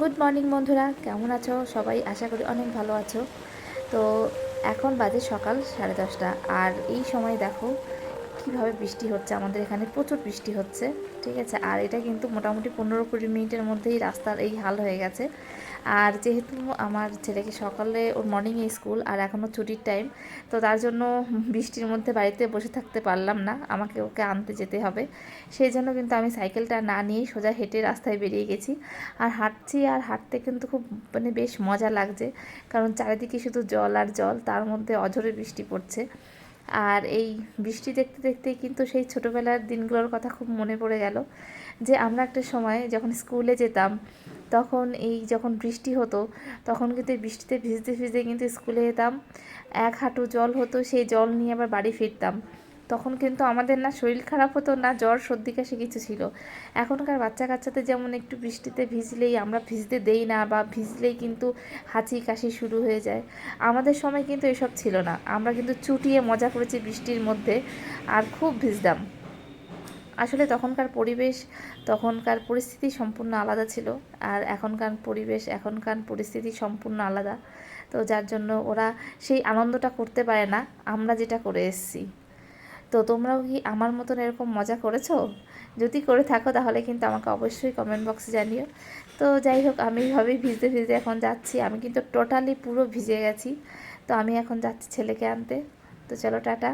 Good morning বন্ধুরা। কেমন আছো? সবাই আশা করি অনেক ভালো আছো। তো এখন বাজে সকাল সাড়ে দশটা। আর এই সময় দেখো কীভাবে বৃষ্টি হচ্ছে? আমাদের এখানে প্রচুর বৃষ্টি হচ্ছে, ঠিক আছে? আর এটা কিন্তু মোটামুটি পনেরো কুড়ি মিনিটের মধ্যেই রাস্তার এই হাল হয়ে গেছে। আর যেহেতু আমার ছেলেকে সকালে ওর মর্নিংয়ে স্কুল আর এখনও ছুটির টাইম তো তার জন্য বৃষ্টির মধ্যে বাড়িতে বসে থাকতে পারলাম না। আমাকে ওকে আনতে যেতে হবে। সেই জন্য কিন্তু আমি সাইকেলটা না নিয়েই সোজা হেঁটে রাস্তায় বেরিয়ে গেছি। আর হাঁটছি আর হাঁটতে কিন্তু খুব মানে বেশ মজা লাগছে। কারণ চারিদিকে শুধু জল আর জল, তার মধ্যে অঝরে বৃষ্টি পড়ছে। আর এই বৃষ্টি দেখতে দেখতে কিন্তু সেই ছোটোবেলার দিনগুলোর কথা খুব মনে পড়ে গেল। যে আমরা একটা সময় যখন স্কুলে যেতাম, তখন এই যখন বৃষ্টি হতো, তখন কিন্তু বৃষ্টিতে ভিজতে ভিজতে কিন্তু স্কুলে যেতাম, এক হাঁটু জল হতো, সেই জল নিয়ে আবার বাড়ি ফিরতাম। তখন কিন্তু আমাদের না শরীর খারাপ হতো না, জ্বর, সর্দি, কাশি কিছু ছিল। এখনকার বাচ্চা কাচ্চাতে যেমন একটু বৃষ্টিতে ভিজলেই আমরা ভিজতে দেই না বা ভিজলেই কিন্তু হাঁচি, কাশি শুরু হয়ে যায়। আমাদের সময় কিন্তু এসব ছিল না। আমরা কিন্তু চুটিয়ে মজা করেছি বৃষ্টির মধ্যে আর খুব ভিজতাম। আসলে তখনকার পরিবেশ, তখনকার পরিস্থিতি সম্পূর্ণ আলাদা ছিল আর এখনকার পরিবেশ, এখনকার পরিস্থিতি সম্পূর্ণ আলাদা। তো যার জন্য ওরা সেই আনন্দটা করতে পারে না। আমরা যেটা করে এসেছি। তো তোমরাও কি আমার মতন এরকম মজা করেছ? যদি করে থাকো তাহলে কিন্তু আমাকে অবশ্যই কমেন্ট বক্সে জানিও। তো যাই হোক, আমি এইভাবেই ভিজতে ভিজতে এখন যাচ্ছি। আমি কিন্তু টোটালি পুরো ভিজে গেছি। তো আমি এখন যাচ্ছি ছেলেকে আনতে। তো চলো, টাটা।